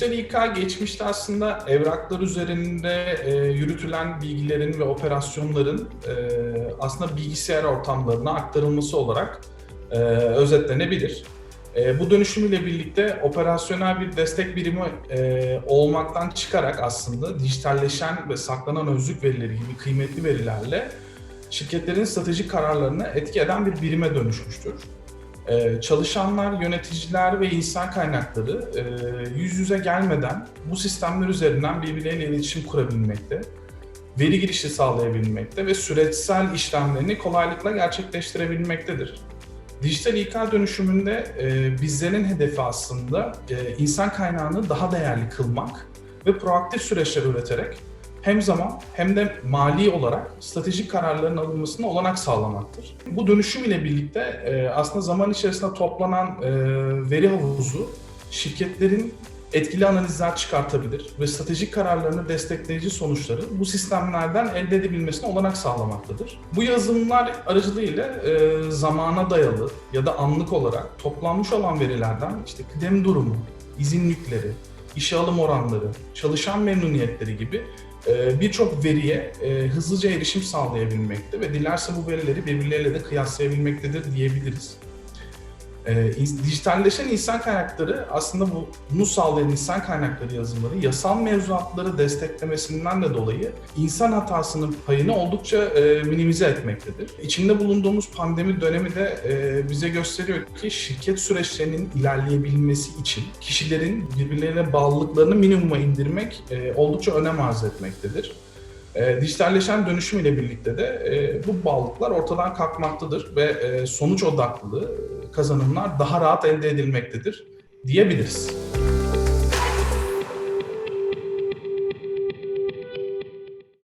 İK geçmişte aslında evraklar üzerinde e, yürütülen bilgilerin ve operasyonların e, aslında bilgisayar ortamlarına aktarılması olarak e, özetlenebilir. E, bu dönüşüm ile birlikte operasyonel bir destek birimi e, olmaktan çıkarak aslında dijitalleşen ve saklanan özlük verileri gibi kıymetli verilerle şirketlerin stratejik kararlarını etki eden bir birime dönüşmüştür. Ee, çalışanlar, yöneticiler ve insan kaynakları e, yüz yüze gelmeden bu sistemler üzerinden birbirleriyle iletişim kurabilmekte, veri girişi sağlayabilmekte ve süreçsel işlemlerini kolaylıkla gerçekleştirebilmektedir. Dijital İK dönüşümünde e, bizlerin hedefi aslında e, insan kaynağını daha değerli kılmak ve proaktif süreçler üreterek hem zaman hem de mali olarak stratejik kararların alınmasına olanak sağlamaktır. Bu dönüşüm ile birlikte e, aslında zaman içerisinde toplanan e, veri havuzu şirketlerin etkili analizler çıkartabilir ve stratejik kararlarını destekleyici sonuçları bu sistemlerden elde edebilmesine olanak sağlamaktadır. Bu yazılımlar aracılığıyla e, zamana dayalı ya da anlık olarak toplanmış olan verilerden işte kıdem durumu, izin yükleri, işe alım oranları, çalışan memnuniyetleri gibi birçok veriye e, hızlıca erişim sağlayabilmekte ve dilerse bu verileri birbirleriyle de kıyaslayabilmektedir diyebiliriz. E, dijitalleşen insan kaynakları aslında bu- bunu sağlayan insan kaynakları yazılımları yasal mevzuatları desteklemesinden de dolayı insan hatasının payını oldukça e, minimize etmektedir. İçinde bulunduğumuz pandemi dönemi de e, bize gösteriyor ki şirket süreçlerinin ilerleyebilmesi için kişilerin birbirlerine bağlılıklarını minimuma indirmek e, oldukça önem arz etmektedir. E, dijitalleşen dönüşüm ile birlikte de e, bu bağlılıklar ortadan kalkmaktadır ve e, sonuç odaklı e, kazanımlar daha rahat elde edilmektedir diyebiliriz.